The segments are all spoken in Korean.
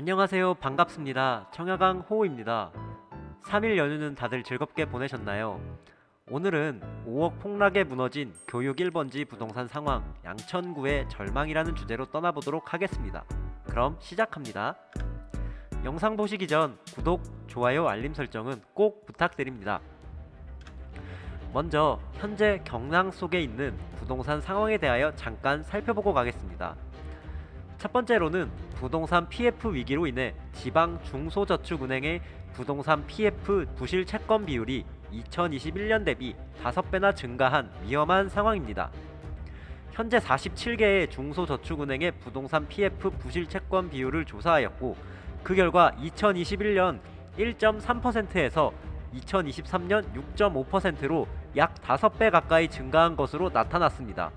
안녕하세요. 반갑습니다. 청야강 호우입니다. 3일 연휴는 다들 즐겁게 보내셨나요? 오늘은 5억 폭락에 무너진 교육 1번지 부동산 상황 양천구의 절망이라는 주제로 떠나보도록 하겠습니다. 그럼 시작합니다. 영상 보시기 전 구독, 좋아요, 알림 설정은 꼭 부탁드립니다. 먼저 현재 경랑 속에 있는 부동산 상황에 대하여 잠깐 살펴보고 가겠습니다. 첫 번째로는 부동산 PF 위기로 인해 지방 중소저축은행의 부동산 PF 부실 채권 비율이 2021년 대비 5배나 증가한 위험한 상황입니다. 현재 47개의 중소저축은행의 부동산 PF 부실 채권 비율을 조사하였고 그 결과 2021년 1.3%에서 2023년 6.5%로 약 5배 가까이 증가한 것으로 나타났습니다.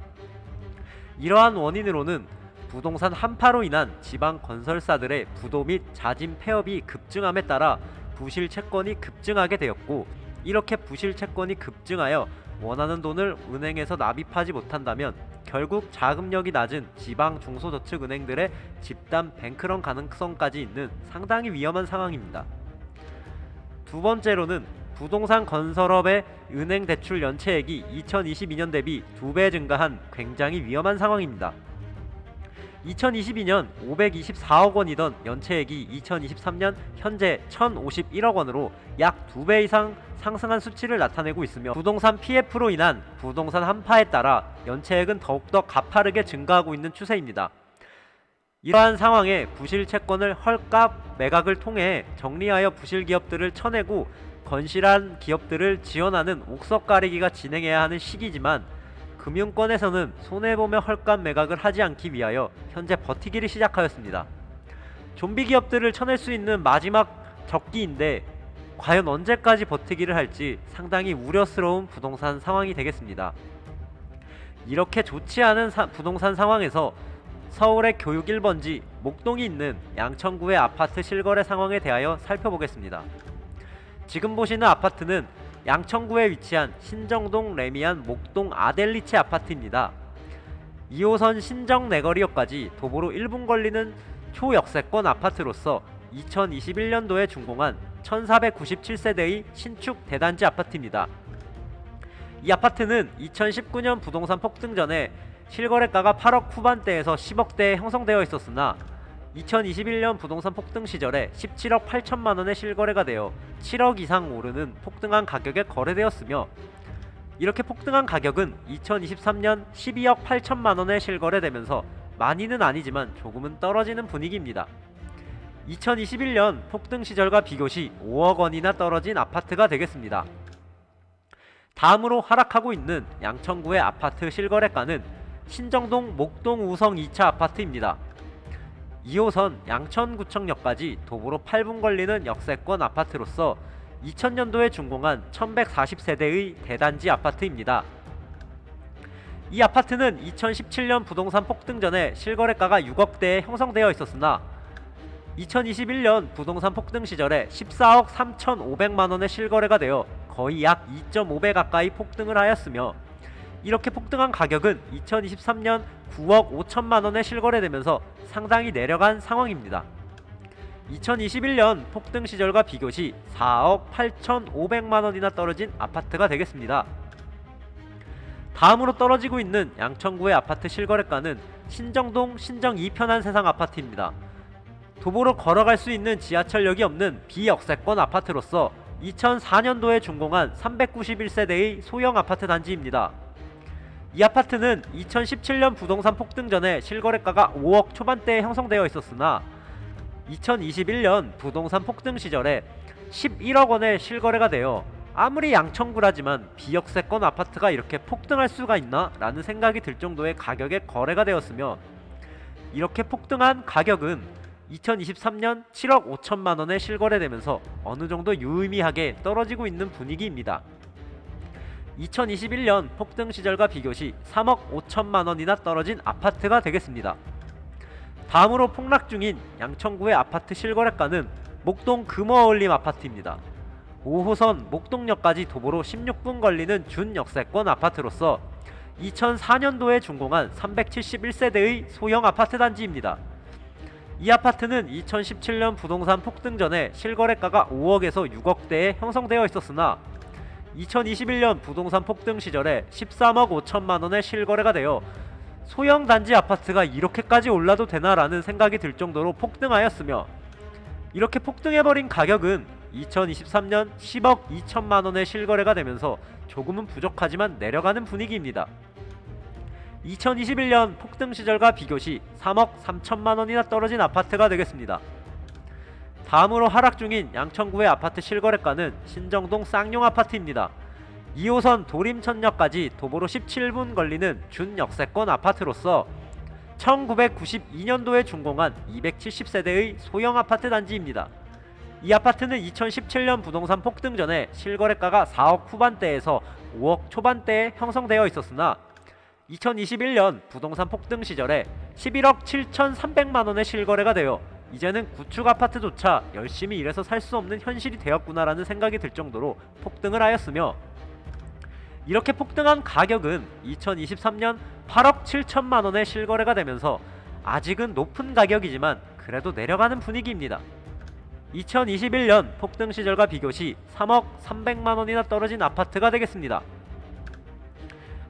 이러한 원인으로는 부동산 한파로 인한 지방 건설사들의 부도 및 자진 폐업이 급증함에 따라 부실 채권이 급증하게 되었고 이렇게 부실 채권이 급증하여 원하는 돈을 은행에서 납입하지 못한다면 결국 자금력이 낮은 지방 중소저축 은행들의 집단 뱅크런 가능성까지 있는 상당히 위험한 상황입니다. 두 번째로는 부동산 건설업의 은행 대출 연체액이 2022년 대비 2배 증가한 굉장히 위험한 상황입니다. 2022년 524억 원이던 연체액이 2023년 현재 1051억 원으로 약 2배 이상 상승한 수치를 나타내고 있으며 부동산 PF로 인한 부동산 한파에 따라 연체액은 더욱더 가파르게 증가하고 있는 추세입니다. 이러한 상황에 부실 채권을 헐값 매각을 통해 정리하여 부실 기업들을 쳐내고 건실한 기업들을 지원하는 옥석 가리기가 진행해야 하는 시기지만 금융권에서는 손해보며 헐값 매각을 하지 않기 위하여 현재 버티기를 시작하였습니다. 좀비 기업들을 쳐낼 수 있는 마지막 적기인데 과연 언제까지 버티기를 할지 상당히 우려스러운 부동산 상황이 되겠습니다. 이렇게 좋지 않은 사- 부동산 상황에서 서울의 교육 1번지 목동이 있는 양천구의 아파트 실거래 상황에 대하여 살펴보겠습니다. 지금 보시는 아파트는 양천구에 위치한 신정동 레미안 목동 아델리체 아파트입니다. 2호선 신정 내거리역까지 도보로 1분 걸리는 초역세권 아파트로서 2021년도에 준공한 1497세대의 신축 대단지 아파트입니다. 이 아파트는 2019년 부동산 폭등 전에 실거래가가 8억 후반대에서 10억대에 형성되어 있었으나 2021년 부동산 폭등 시절에 17억 8천만 원의 실거래가 되어 7억 이상 오르는 폭등한 가격에 거래되었으며 이렇게 폭등한 가격은 2023년 12억 8천만 원에 실거래되면서 많이는 아니지만 조금은 떨어지는 분위기입니다. 2021년 폭등 시절과 비교시 5억 원이나 떨어진 아파트가 되겠습니다. 다음으로 하락하고 있는 양천구의 아파트 실거래가는 신정동 목동 우성 2차 아파트입니다. 2호선 양천구청역까지 도보로 8분 걸리는 역세권 아파트로서 2000년도에 준공한 1140세대의 대단지 아파트입니다. 이 아파트는 2017년 부동산 폭등 전에 실거래가가 6억대에 형성되어 있었으나 2021년 부동산 폭등 시절에 14억 3,500만원의 실거래가 되어 거의 약 2.5배 가까이 폭등을 하였으며 이렇게 폭등한 가격은 2023년 9억 5천만 원에 실거래되면서 상당히 내려간 상황입니다. 2021년 폭등 시절과 비교시 4억 8,500만 원이나 떨어진 아파트가 되겠습니다. 다음으로 떨어지고 있는 양천구의 아파트 실거래가는 신정동 신정 2편한 세상 아파트입니다. 도보로 걸어갈 수 있는 지하철역이 없는 비역세권 아파트로서 2004년도에 준공한 391세대의 소형 아파트 단지입니다. 이 아파트는 2017년 부동산 폭등 전에 실거래가가 5억 초반대에 형성되어 있었으나 2021년 부동산 폭등 시절에 11억 원에 실거래가 되어 아무리 양천구라지만 비역세권 아파트가 이렇게 폭등할 수가 있나? 라는 생각이 들 정도의 가격에 거래가 되었으며 이렇게 폭등한 가격은 2023년 7억 5천만 원에 실거래되면서 어느 정도 유의미하게 떨어지고 있는 분위기입니다. 2021년 폭등 시절과 비교시 3억 5천만 원이나 떨어진 아파트가 되겠습니다. 다음으로 폭락 중인 양천구의 아파트 실거래가는 목동 금어울림 아파트입니다. 5호선 목동역까지 도보로 16분 걸리는 준역세권 아파트로서 2004년도에 준공한 371세대의 소형 아파트 단지입니다. 이 아파트는 2017년 부동산 폭등 전에 실거래가가 5억에서 6억대에 형성되어 있었으나 2021년 부동산 폭등 시절에 13억 5천만 원에 실거래가 되어 소형 단지 아파트가 이렇게까지 올라도 되나라는 생각이 들 정도로 폭등하였으며 이렇게 폭등해버린 가격은 2023년 10억 2천만 원에 실거래가 되면서 조금은 부족하지만 내려가는 분위기입니다. 2021년 폭등 시절과 비교시 3억 3천만 원이나 떨어진 아파트가 되겠습니다. 다음으로 하락 중인 양천구의 아파트 실거래가는 신정동 쌍용 아파트입니다. 2호선 도림천역까지 도보로 17분 걸리는 준역세권 아파트로서 1992년도에 준공한 270세대의 소형 아파트 단지입니다. 이 아파트는 2017년 부동산 폭등 전에 실거래가가 4억 후반대에서 5억 초반대에 형성되어 있었으나 2021년 부동산 폭등 시절에 11억 7,300만 원의 실거래가 되어 이제는 구축 아파트조차 열심히 일해서 살 수 없는 현실이 되었구나라는 생각이 들 정도로 폭등을 하였으며 이렇게 폭등한 가격은 2023년 8억 7천만 원의 실거래가 되면서 아직은 높은 가격이지만 그래도 내려가는 분위기입니다. 2021년 폭등 시절과 비교시 3억 300만 원이나 떨어진 아파트가 되겠습니다.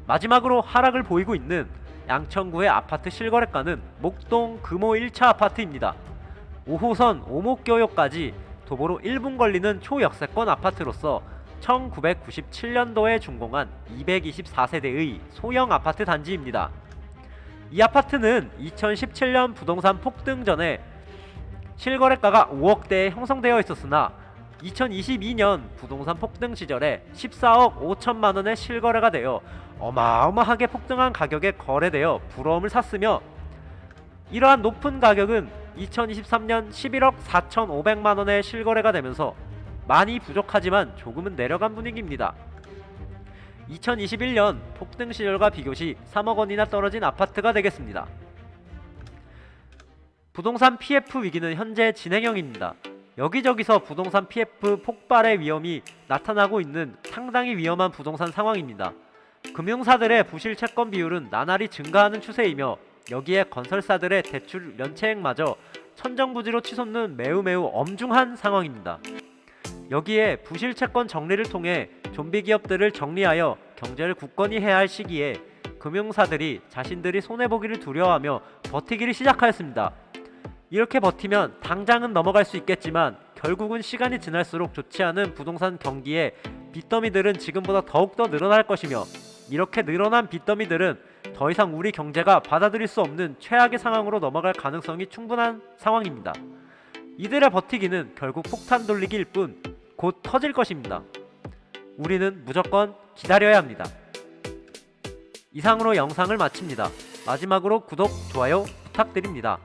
마지막으로 하락을 보이고 있는 양천구의 아파트 실거래가는 목동 금호 1차 아파트입니다. 5호선 오목교역까지 도보로 1분 걸리는 초역세권 아파트로서 1997년도에 준공한 224세대의 소형 아파트 단지입니다. 이 아파트는 2017년 부동산 폭등 전에 실거래가가 5억대에 형성되어 있었으나 2022년 부동산 폭등 시절에 14억 5천만 원의 실거래가 되어 어마어마하게 폭등한 가격에 거래되어 부러움을 샀으며 이러한 높은 가격은 2023년 11억 4,500만 원의 실거래가 되면서 많이 부족하지만 조금은 내려간 분위기입니다. 2021년 폭등 시절과 비교시 3억 원이나 떨어진 아파트가 되겠습니다. 부동산 PF 위기는 현재 진행형입니다. 여기저기서 부동산 PF 폭발의 위험이 나타나고 있는 상당히 위험한 부동산 상황입니다. 금융사들의 부실 채권 비율은 나날이 증가하는 추세이며 여기에 건설사들의 대출 연체액마저 천정부지로 치솟는 매우 매우 엄중한 상황입니다. 여기에 부실 채권 정리를 통해 좀비 기업들을 정리하여 경제를 굳건히 해야 할 시기에 금융사들이 자신들이 손해보기를 두려워하며 버티기를 시작하였습니다. 이렇게 버티면 당장은 넘어갈 수 있겠지만 결국은 시간이 지날수록 좋지 않은 부동산 경기에 빚더미들은 지금보다 더욱더 늘어날 것이며 이렇게 늘어난 빚더미들은 더 이상 우리 경제가 받아들일 수 없는 최악의 상황으로 넘어갈 가능성이 충분한 상황입니다. 이들의 버티기는 결국 폭탄 돌리기일 뿐 곧 터질 것입니다. 우리는 무조건 기다려야 합니다. 이상으로 영상을 마칩니다. 마지막으로 구독, 좋아요 부탁드립니다.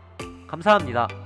감사합니다.